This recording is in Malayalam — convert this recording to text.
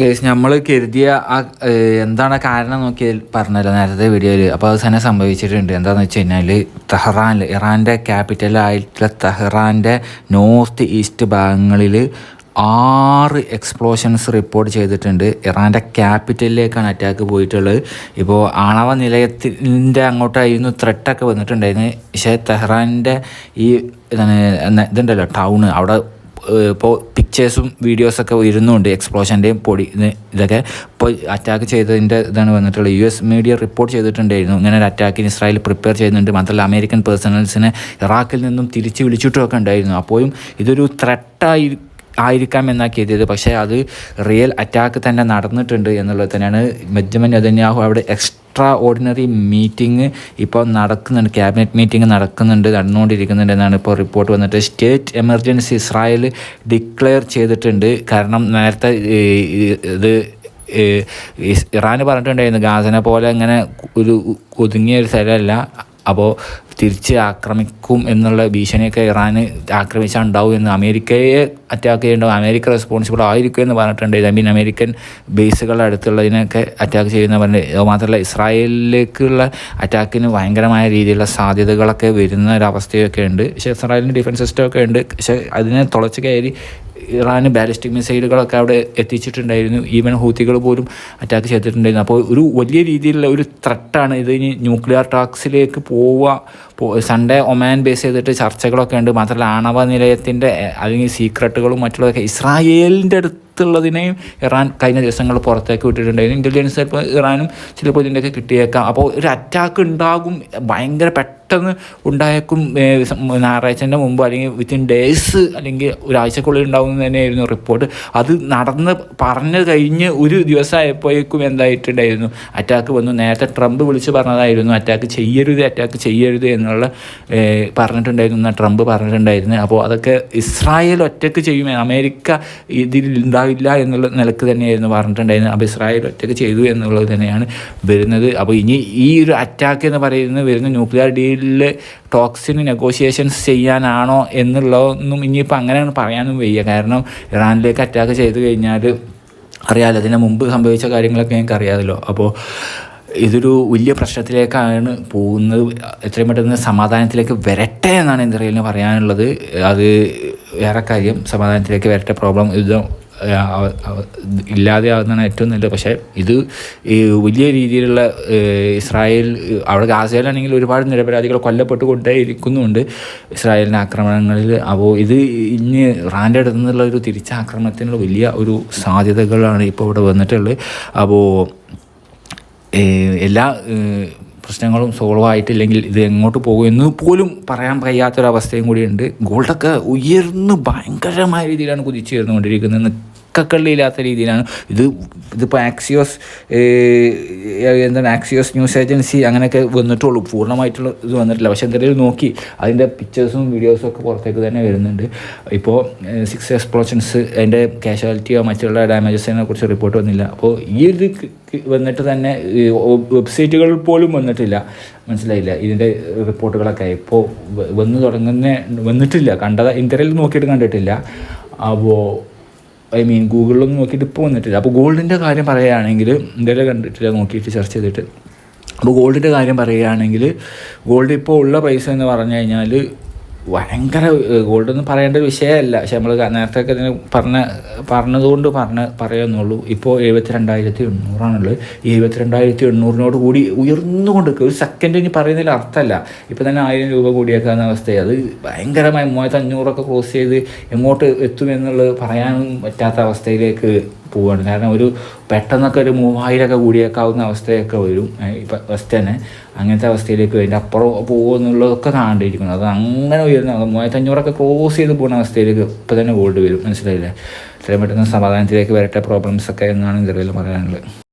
നമ്മൾ കരുതിയ ആ എന്താണ് കാരണം നോക്കി പറഞ്ഞല്ലോ നേരത്തെ വീഡിയോയിൽ അപ്പോൾ അത് തന്നെ സംഭവിച്ചിട്ടുണ്ട്. എന്താണെന്ന് വെച്ച് കഴിഞ്ഞാൽ തെഹ്റാനിൽ ഇറാന്റെ ക്യാപിറ്റലായിട്ടുള്ള തെഹ്റാന്റെ നോർത്ത് ഈസ്റ്റ് ഭാഗങ്ങളിൽ ആറ് എക്സ്പ്ലോഷൻസ് റിപ്പോർട്ട് ചെയ്തിട്ടുണ്ട്. ഇറാന്റെ ക്യാപിറ്റലിലേക്കാണ് അറ്റാക്ക് പോയിട്ടുള്ളത്. ഇപ്പോൾ ആണവ നിലയത്തിന്റെ അങ്ങോട്ടായിരുന്നു ത്രെട്ടൊക്കെ വന്നിട്ടുണ്ടായിരുന്നു. പക്ഷേ തെഹ്റാന്റെ ഈ ഇതുണ്ടല്ലോ ടൗണ് അവിടെ ഇപ്പോൾ പിക്ചേഴ്സും വീഡിയോസൊക്കെ വരുന്നുണ്ട് എക്സ്പ്ലോഷന്റെയും പൊടി ഇതൊക്കെ. ഇപ്പോൾ അറ്റാക്ക് ചെയ്തതിന്റെ ഇതാണ് വന്നിട്ടുള്ളത്. യു എസ് മീഡിയ റിപ്പോർട്ട് ചെയ്തിട്ടുണ്ടായിരുന്നു. ഇങ്ങനെ ഒരു അറ്റാക്കിന് ഇസ്രായേൽ പ്രിപ്പയർ ചെയ്യുന്നുണ്ട്. മാത്രമല്ല അമേരിക്കൻ പേഴ്സണൽസിനെ ഇറാഖിൽ നിന്നും തിരിച്ച് വിളിച്ചിട്ടുമൊക്കെ ഉണ്ടായിരുന്നു. അപ്പോഴും ഇതൊരു ത്രെട്ടായി ആയിരിക്കാം എന്നാ കരുതിയത്. പക്ഷേ അത് റിയൽ അറ്റാക്ക് തന്നെ നടന്നിട്ടുണ്ട് എന്നുള്ളത് തന്നെയാണ് ബെഞ്ചമിൻ നെതന്യാഹു അവിടെ എക്സ്ട്രാ ഓർഡിനറി മീറ്റിംഗ് ഇപ്പോൾ നടക്കുന്നുണ്ട്. ക്യാബിനറ്റ് മീറ്റിംഗ് നടക്കുന്നുണ്ട് നടന്നുകൊണ്ടിരിക്കുന്നുണ്ട് എന്നാണ് ഇപ്പോൾ റിപ്പോർട്ട് വന്നിട്ട്. സ്റ്റേറ്റ് എമർജൻസി ഇസ്രായേൽ ഡിക്ലെയർ ചെയ്തിട്ടുണ്ട്. കാരണം നേരത്തെ ഇത് ഇറാൻ പറഞ്ഞിട്ടുണ്ടായിരുന്നു ഗാസനെ പോലെ അങ്ങനെ ഒരു ഒതുങ്ങിയ ഒരു സ്ഥലമല്ല. അപ്പോൾ തിരിച്ച് ആക്രമിക്കും എന്നുള്ള ഭീഷണിയൊക്കെ ഇറാന് ആക്രമിച്ചാൽ ഉണ്ടാവും എന്ന് അമേരിക്കയെ അറ്റാക്ക് ചെയ്യേണ്ടത് അമേരിക്ക റെസ്പോൺസിബിൾ ആയിരിക്കും എന്ന് പറഞ്ഞിട്ടുണ്ട്. ഐ മീൻ അമേരിക്കൻ ബേസുകളുടെ അടുത്തുള്ളതിനൊക്കെ അറ്റാക്ക് ചെയ്യുന്ന പറഞ്ഞിട്ട് അതുമാത്രമല്ല ഇസ്രായേലിലേക്കുള്ള അറ്റാക്കിന് ഭയങ്കരമായ രീതിയിലുള്ള സാധ്യതകളൊക്കെ വരുന്ന ഒരു അവസ്ഥയൊക്കെ ഉണ്ട്. പക്ഷേ ഇസ്രായേലിന് ഡിഫൻസ് സിസ്റ്റം ഒക്കെ ഉണ്ട്. പക്ഷേ അതിനെ തുളച്ച് കയറി ഇറാന് ബാലിസ്റ്റിക് മിസൈലുകളൊക്കെ അവിടെ എത്തിച്ചിട്ടുണ്ടായിരുന്നു. ഈവൻ ഹൂത്തികൾ പോലും അറ്റാക്ക് ചെയ്തിട്ടുണ്ടായിരുന്നു. അപ്പോൾ ഒരു വലിയ രീതിയിലുള്ള ഒരു ത്രട്ടാണ് ഇത്. ഇനി ന്യൂക്ലിയർ ടാക്സിലേക്ക് പോവുക സൺഡേ ഒമാൻ ബേസ് ചെയ്തിട്ട് ചർച്ചകളൊക്കെ ഉണ്ട്. മാത്രമല്ല ആണവ നിലയത്തിന്റെ അല്ലെങ്കിൽ സീക്രട്ടുകളും മറ്റുള്ളതൊക്കെ ഇസ്രായേലിന്റെ അടുത്തുള്ളതിനെയും ഇറാൻ കഴിഞ്ഞ ദിവസങ്ങൾ പുറത്തേക്ക് വിട്ടിട്ടുണ്ടായിരുന്നു. ഇന്റലിജൻസ് ചിലപ്പോൾ ഇറാനും ചിലപ്പോൾ ഇതിന്റെയൊക്കെ കിട്ടിയേക്കാം. അപ്പോൾ ഒരു അറ്റാക്ക് ഉണ്ടാകും. ഭയങ്കര പെട്ടെന്ന് ഉണ്ടായേക്കും ഏഹ്, സം- ഞായറാഴ്ചന്റെ മുമ്പ് അല്ലെങ്കിൽ വിത്തിൻ ഡേയ്സ് അല്ലെങ്കിൽ ഒരാഴ്ചക്കുള്ളിൽ ഉണ്ടാകും തന്നെയായിരുന്നു റിപ്പോർട്ട് അത് നടന്ന് പറഞ്ഞു കഴിഞ്ഞ് ഒരു ദിവസമായപ്പോഴേക്കും എന്തായിട്ടുണ്ടായിരുന്നു? അറ്റാക്ക് വന്നു. നേരത്തെ ട്രംപ് വിളിച്ച് പറഞ്ഞതായിരുന്നു അറ്റാക്ക് ചെയ്യരുത് അറ്റാക്ക് ചെയ്യരുത് എന്നുള്ള പറഞ്ഞിട്ടുണ്ടായിരുന്നു. ട്രംപ് പറഞ്ഞിട്ടുണ്ടായിരുന്നു. അപ്പോൾ അതൊക്കെ ഇസ്രായേൽ ഒറ്റയ്ക്ക് ചെയ്യും അമേരിക്ക ഇതിൽ ഉണ്ടാവില്ല എന്നുള്ള നിലയ്ക്ക് തന്നെയായിരുന്നു പറഞ്ഞിട്ടുണ്ടായിരുന്നത് അപ്പോൾ ഇസ്രായേൽ ഒറ്റയ്ക്ക് ചെയ്തു എന്നുള്ളത് തന്നെയാണ് വരുന്നത്. അപ്പോൾ ഇനി ഈ ഒരു അറ്റാക്ക് എന്ന് പറയുന്നത് വരുന്ന ന്യൂക്ലിയർ ഡീലിൽ ടോക്സിന് നെഗോഷിയേഷൻസ് ചെയ്യാനാണോ എന്നുള്ളതൊന്നും ഇനിയിപ്പോൾ അങ്ങനെയാണ് പറയാനും വയ്യ. കാരണം ഇറാനിലേക്ക് അറ്റാക്ക് ചെയ്ത് കഴിഞ്ഞാൽ അറിയാമല്ലോ അതിന് മുമ്പ് സംഭവിച്ച കാര്യങ്ങളൊക്കെ ഞങ്ങൾക്ക് അറിയാമല്ലോ. അപ്പോൾ ഇതൊരു വലിയ പ്രശ്നത്തിലേക്കാണ് പോകുന്നത്. എത്രയും പെട്ടെന്ന് സമാധാനത്തിലേക്ക് വരട്ടെ എന്നാണ് ഇസ്രയേലിന് പറയാനുള്ളത്. അത് വേറെ കാര്യം സമാധാനത്തിലേക്ക് വരട്ടെ പ്രോബ്ലം യുദ്ധം ഇല്ലാതെയാവുന്നതാണ് ഏറ്റവും നല്ലത്. പക്ഷേ ഇത് ഈ വലിയ രീതിയിലുള്ള ഇസ്രായേൽ അവിടെ ഗാസയിലാണെങ്കിൽ ഒരുപാട് നിരപരാധികൾ കൊല്ലപ്പെട്ട് കൊണ്ടേ ഇരിക്കുന്നുണ്ട് ഇസ്രായേലിന്റെ ആക്രമണങ്ങളിൽ. അപ്പോൾ ഇത് ഇനി റാന്റെ അടുത്ത് നിന്നുള്ള ഒരു തിരിച്ചാക്രമണത്തിനുള്ള വലിയ ഒരു സാധ്യതകളാണ് ഇപ്പോൾ ഇവിടെ വന്നിട്ടുള്ളത്. അപ്പോൾ എല്ലാ പ്രശ്നങ്ങളും സോൾവ് ആയിട്ടില്ലെങ്കിൽ ഇത് എങ്ങോട്ട് പോകും എന്ന് പോലും പറയാൻ കഴിയാത്തൊരവസ്ഥയും കൂടിയുണ്ട്. ഗോൾഡൊക്കെ ഉയർന്ന് ഭയങ്കരമായ രീതിയിലാണ് കുതിച്ചു നിക്കക്കള്ളിയില്ലാത്ത രീതിയിലാണ്. ഇത് ഇതിപ്പോൾ ആക്സിയോസ് എന്താണ് ആക്സിയോസ് ന്യൂസ് ഏജൻസി അങ്ങനെയൊക്കെ വന്നിട്ടുള്ളൂ. പൂർണമായിട്ടുള്ള ഇത് വന്നിട്ടില്ല. പക്ഷേ എന്തെങ്കിലും നോക്കി. അതിന്റെ പിക്ചേഴ്സും വീഡിയോസും ഒക്കെ പുറത്തേക്ക് തന്നെ വരുന്നുണ്ട്. ഇപ്പോൾ സിക്സ് എക്സ്പ്ലോഷൻസ് അതിന്റെ കാഷ്വാലിറ്റിയോ മറ്റുള്ള ഡാമേജസിനെ കുറിച്ച് റിപ്പോർട്ട് വന്നില്ല. അപ്പോൾ ഈ ഒരു വന്നിട്ട് തന്നെ വെബ്സൈറ്റുകൾ പോലും വന്നിട്ടില്ല. മനസ്സിലായില്ല. ഇതിന്റെ റിപ്പോർട്ടുകളൊക്കെ ഇപ്പോൾ വന്ന് തുടങ്ങുന്ന വന്നിട്ടില്ല. കണ്ടത് ഇന്ത്യയിൽ നോക്കിയിട്ട് കണ്ടിട്ടില്ല. അപ്പോൾ ഐ മീൻ ഗൂഗിളിലൊന്നും നോക്കിയിട്ട് ഇപ്പോൾ വന്നിട്ടില്ല. അപ്പോൾ ഗോൾഡിന്റെ കാര്യം പറയുകയാണെങ്കിൽ ഇന്ത്യയിൽ കണ്ടിട്ടില്ല നോക്കിയിട്ട് സെർച്ച് ചെയ്തിട്ട്. അപ്പോൾ ഗോൾഡിന്റെ കാര്യം പറയുകയാണെങ്കിൽ ഗോൾഡ് ഇപ്പോൾ ഉള്ള പൈസ എന്ന് പറഞ്ഞു കഴിഞ്ഞാൽ ഭയങ്കര ഗോൾഡൊന്നും പറയേണ്ട ഒരു വിഷയമല്ല. പക്ഷെ നമ്മൾ നേരത്തെ ഒക്കെ ഇതിന് പറഞ്ഞ പറഞ്ഞതുകൊണ്ട് പറഞ്ഞ പറയുന്നുള്ളൂ. ഇപ്പോൾ എഴുപത്തിരണ്ടായിരത്തി എണ്ണൂറാണുള്ളത്. ഈ എഴുപത്തിരണ്ടായിരത്തി എണ്ണൂറിനോട് കൂടി ഉയർന്നുകൊണ്ട്. ഒരു സെക്കൻഡ് ഇനി പറയുന്നതിൽ അർത്ഥമല്ല. ഇപ്പോൾ തന്നെ ആയിരം രൂപ കൂടിയേക്കാവുന്ന അവസ്ഥയാണ് അത് ഭയങ്കരമായി മൂവായിരത്തി അഞ്ഞൂറൊക്കെ ക്രോസ് ചെയ്ത് എങ്ങോട്ട് എത്തുമെന്നുള്ളത് പറയാനും പറ്റാത്ത അവസ്ഥയിലേക്ക് പോവുകയാണ് കാരണം ഒരു പെട്ടെന്നൊക്കെ ഒരു മൂവായിരമൊക്കെ കൂടിയേക്കാവുന്ന അവസ്ഥയൊക്കെ വരും. ഇപ്പം ഫസ്റ്റ് തന്നെ അങ്ങനത്തെ അവസ്ഥയിലേക്ക് വരും അപ്പുറം പോകുന്നുള്ളതൊക്കെ കാണേണ്ടിയിരിക്കുന്നു. അത് അങ്ങനെ ഉയർന്ന മൂവായിരത്തി അഞ്ഞൂറൊക്കെ ക്രോസ് ചെയ്ത് പോകുന്ന അവസ്ഥയിലേക്ക് ഇപ്പം തന്നെ ഗോൾഡ് വരും. മനസ്സിലായില്ലേ? എത്രയും പെട്ടെന്ന് സമാധാനത്തിലേക്ക് വരട്ടെ പ്രോബ്ലംസ് ഒക്കെ എന്നാണ് ഇന്ത്യയിൽ പറയാനുള്ളത്.